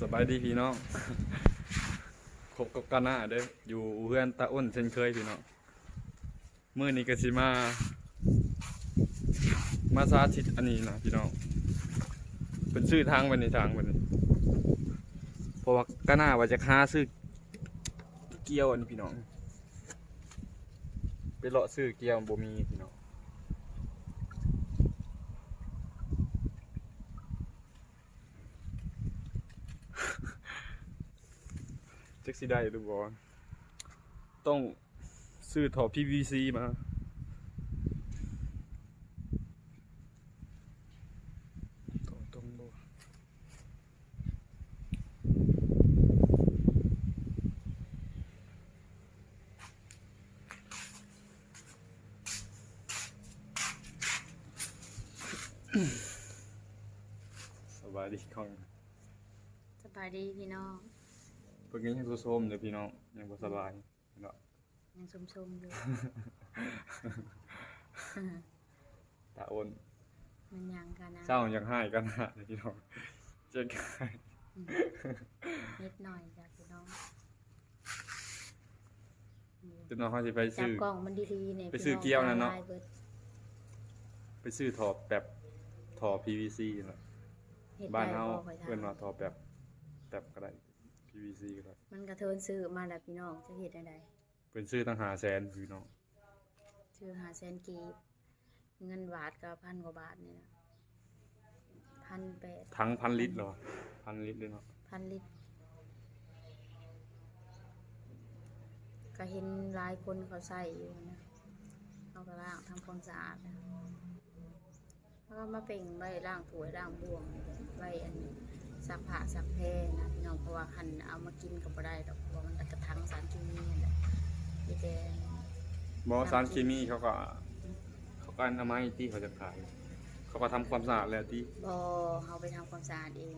สบายดีพี่น้องคบกับกันหน้าเด้ออยู่เพื่อนตาอ้นเช่นเคยพี่น้องเมื้อนี้ก็สิมา มาสาธิตอันนี้นะพี่น้องเป็นชื่อทางไปในทางไปนี่เพราะว่ากันหน้าว่าจะค้าซื้อเกียวอันนี้พี่น้องไปเลาะซื้อเกียวบ่มีพี่น้อง จักสิได้หรือบ่ต้องซื้อท่อ PVC มาตรงตรงบ่สบายดีข้องสบายดีพี่น้อง เพิ่งยังโซมๆเด้อพี่น้องยังบ่สบายเนาะยังชมๆอยู่ ตาอ้นมันยังกันนะเศร้ายังให้กันนะเดี๋ยวพี่น้องเจ๊กายอืมนิดหน่อยจ้ะพี่น้องอืมพี่น้องเขาจะไปจับซื้อ กล้องมันดีๆเนี่ยไปซื้อเกี๊ยวนั่นเนาะ พี่องตลยบิดไปซื้อท่อแบบท่อ PVC นะฮ็ดบ้านได้เฮาข่ยถมเพิ่นว่าท่อแบบแบบก็ได้ PVC ก็ได้มันกระเทินซื้อมาแล้วพี่น้องจะเห็ดได้เพิ่นซื้อตั้ง5แสนพี่น้องซื้อหาแสนกีบเงินบาทก็พันกว่าบาทนี่นะพันแปดทั้งพันลิตรเหรอพันลิตรเลยเนาะพันลิตร ก็เห็นหลายคนเขาใส่อยู่นะเขาก็ล้างทำความสะอาดนะแล้วก็มาเป่งไว้ล้างถ้วยล้างบ่วงไว้อัน ซักผ้าซักแพรนะพี่น้องเพราะว่าคันเอามากินก็บ่ได้ดอกเพราะว่ามันกระทังสารเคมีนั่นแหละมีแต่บ่สารเคมีเขาก็ เขาก็อนามัยที่เขาจะขาย เขาก็ทำความสะอาดแล้วที่บ่เฮาไปทำความสะอาดเอง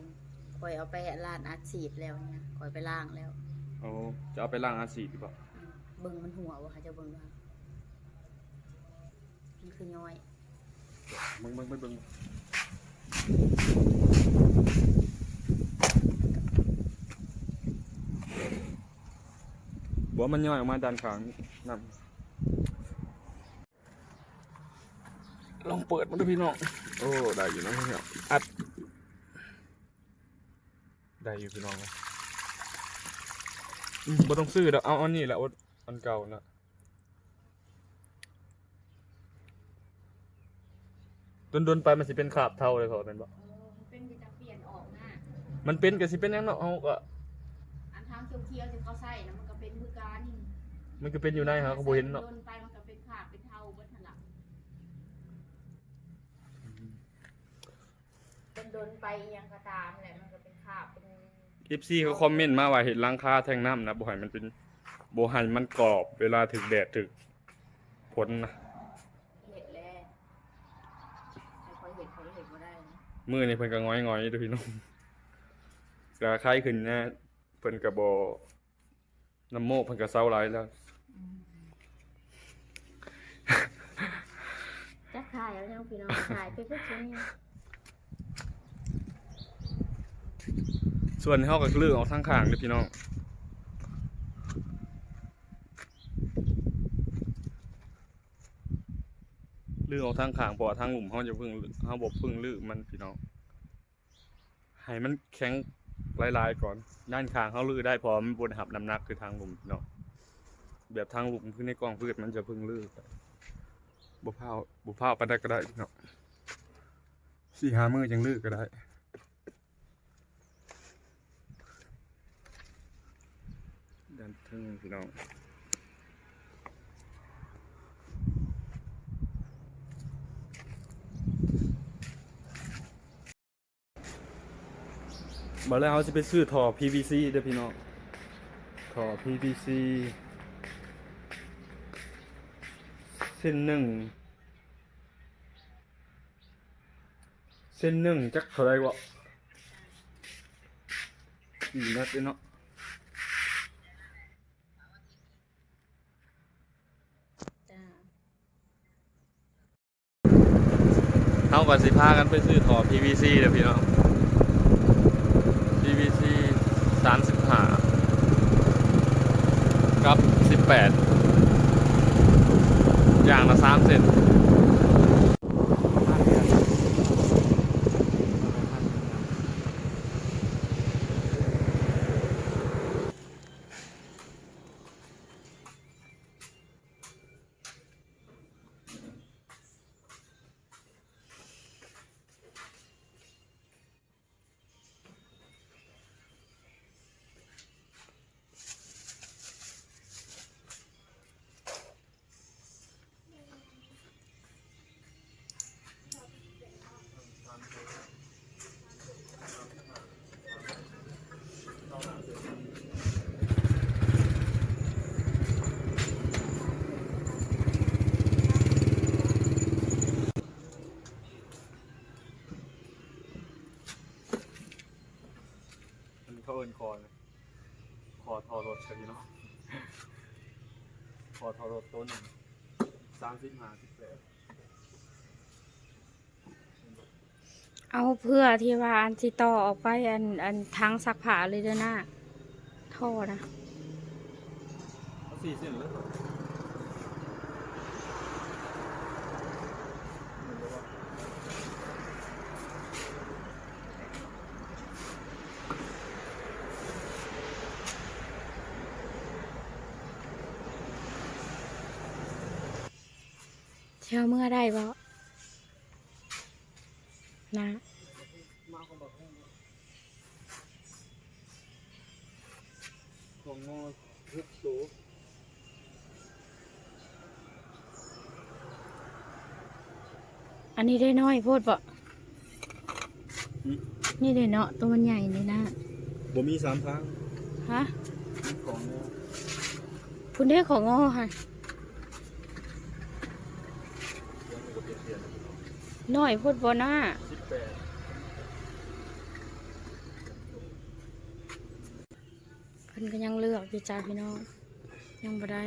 คอยเอาไปร้านอัดฉีดแล้วเนี่ยคอยไปล้างแล้วโอ้จะเอาไปล้างอาซีดดีป่ะอืมเบิ่งมันหัวว่าเขาจะเบิ่งว่ามันคือย้อย มึงมึงมึงมึง มันย่อยออกมาด้านข้างนำลองเปิดมันดูพี่น้อง โอ้ ได้อยู่นะพี่น้องอัด ได้อยู่พี่น้องนะอืมบ่ต้องซื้อดอกเอาอันนี้แหละอันเก่านะดนๆไปมันสิเป็นขาบเท่าเลยเขาเป็นบ่เป็นจะเปลี่ยนออกหน้ามันเป็นก็สิเป็นหยังเนาะเฮาก็อันทางเขียวๆที่เขาใส่นะมันก็เป็นมือการ มันก็เป็นอยู่ในหาเขาบ่เห็นเนาะ โดนไปมันก็เป็นขาดเป็นเทาเบิดหั่นล่ะเป็นโดนไปอิหยังก็ตามแหละมันก็เป็นขาดเป็น FC เขาคอมเมนต์มาว่าเห็นหลังคาแท่งน้ำนะบ่ให้มันเป็นบ่ให้มันกรอบเวลาถึกแดดถึกฝนนะเห็ดแล้วให้คอยเห็ดคอยเห็ดบ่ได้นะมือนี่เพิ่นก็ง้อยๆอยู่พี่น้องก็คล้ายขึ้นนะเพิ่นก็บ่น้ำโมกเพิ่นก็เซาหลายแล้ว จักถ่ายแล้วเนาะพี่น้องถ่ายไปเพื่อช่นนี้ส่วนเฮาก็ลื้อออกทางข้างเด้อพี่น้องลื้อออกทางข้างเพราะทางหลุมเฮาจะพิ่งเฮาบ่เพิ่งลื้อมันพี่น้องให้มันแข็งลายๆก่อน ด้านข้างเฮาลื้อได้พอมันบ่ได้รับน้ำหนักคือทางหลุมพี่น้อง แบบทางหลุมคือในกล้องพืชมันจะพิ่งลื้อบ่พาวบ่พาวปานใดก็ได้พี่น้องสี่ห้ามือจังลื้อก็ได้ด้านทึ่งพี่น้องมาแล้วเขาจะไปซื้อท่อ PVC เด้อพี่น้องท่อ PVC เส้นหนึ่งเส้นหนึ่งจักเท่าไรวะสี่นัดเนาะจ้าเท่ากับสิพากันไปซื้อท่อ PVC เด้อพี่น้อง PVC สามสิบห้ากับสิบแปด อย่างละสามเซน เขาเอินคอนะคอทอรถใช่ไหมเนาะคอทอรถต้นหนึ่งสามสิบห้าสิบแปดเอาเพื่อที่ว่าอันสิต่อออกไปอันอันทางซักผ้าเลยเด้อหน้าท่อนะเอาสี่เส้นเลย เชื่อเมื่อได้บ่นะของงอทุกตัวอันนี้ได้น้อยโพดบ่นี่ได้เนาะตัวมันใหญ่นี่นะบ่มีสามทางฮะมีของงอพุ่นได้ของงอค่ะ เดี๋ยวมันก็เปลี่ยนเปลี่ยน น้อยพดบอหน้าสิบแปดเพิ่นก็ยังเลือกพี่จ้าพี่น้อง ยังบ่ได้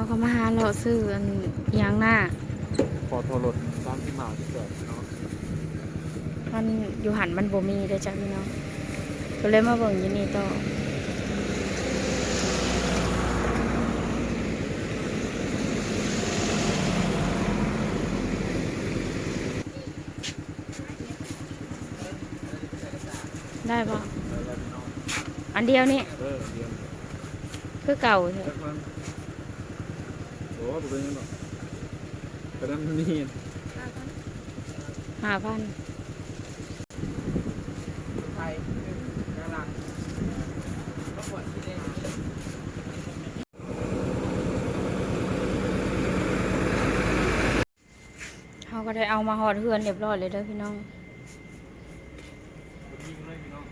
เราก็มาหาเลาะซื้ออันอิหยางหน้าคอทอรถสามสิบห้าสิบแปดเนาะมันอยู่หันมันบ่มีเด้อจ้าพี่น้องก็เลยมาเบิ่งอยู่นี่ต่อได้ปะแล้วก็พี่น้องอันเดียวนี่เออเดี๋ยวคือเก่าเถอะ จักมันโอ้บ่เป็นหยังหรอกระนั้นนี่ห้าพันไทยกำลังก็ปวดที่ได้เขาก็ได้เอามาหอดเฮือนเรียบร้อยเลยเด้อพี่น้องยิงเลยพี่น้อง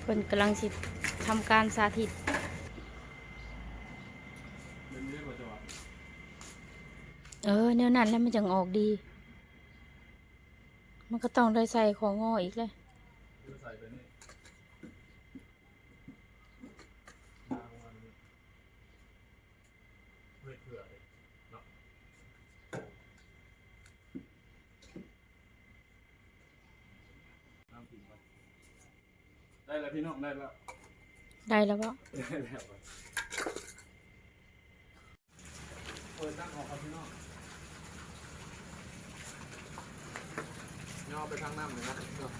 เพิ่นกำลังสิทำการสาธิต เล่นเรื่อยกว่าจะว่า เออแนวนั้นแล้วมันจังออกดี มันก็ต้องได้ใส่ของงออีกเลยเดี๋ยวใส่ไปนี่ยางมันนี่เพื่อเผื่อเลยเนาะน้ำผิงไปได้แล้วพี่น้องได้แล้ว ได้แล้วบ่ได้แล้วเปิดตั้งออกครับพี่น้องย่อไป ทางน้ำเลยนะเนาะ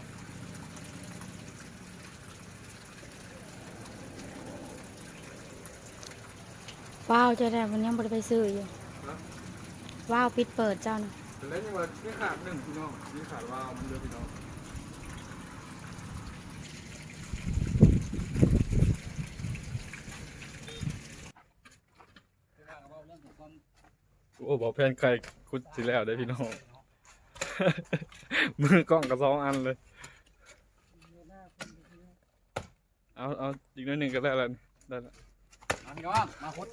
ว้าวจะได้มันยังบ่ได้ไปซื้ออยู่นะว้าวปิดเปิดเจ้านะแล้วยังว่านี่ขาดหนึ่งพี่น้องนี่ขาดว่ามันเยอะพี่น้องโอ้บอกแพนไข่คุดสิแล้วได้อพี่น้อง มือกล้องกับสองอันเลย เอาเอาอีกนิดหนึ่งก็ได้แล้วนี่ได้แล้วมาพี่น้อง มาพุด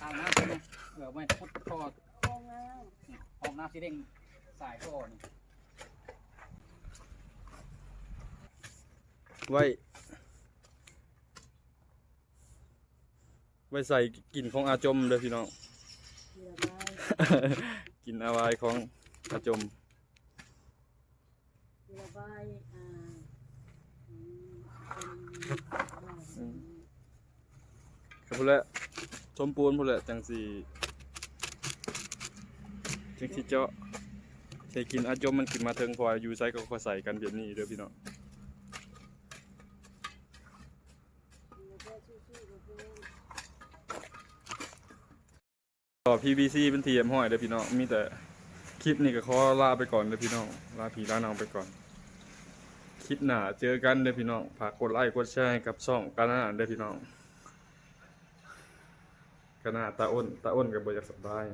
ทางน้ำเป็นเออไม่พุดทอดห้องน้ำสีแดงสายท่อนี่ไว้ ไว้ใส่กลิ่นของอาจมเลยพี่น้องกลิ่นอาวายของอาจมระ บายอ่าอืมครับพุ่นแหละชมปูนพุ่นแหละจังสีจังสีเจาะใส่กินอาจมมันขึ้นมาเทิงพออยู่ใส่ก็ค่อยใส่กันแบบนี้เด้อพี่น้องต่อ PVC เป็นเทียมห้อยเด้อพี่น้องมีแต่คลิปนี้ก็ขอลาไปก่อนเด้อพี่น้องลาพี่ลาน้องไปก่อน คลิปหน้าเจอกันเด้อพี่น้องฝากกดไลค์กดแชร์กับช่องกานาเด้อพี่น้องกานาตาอ้นตาอ้นกับบอยากสบาย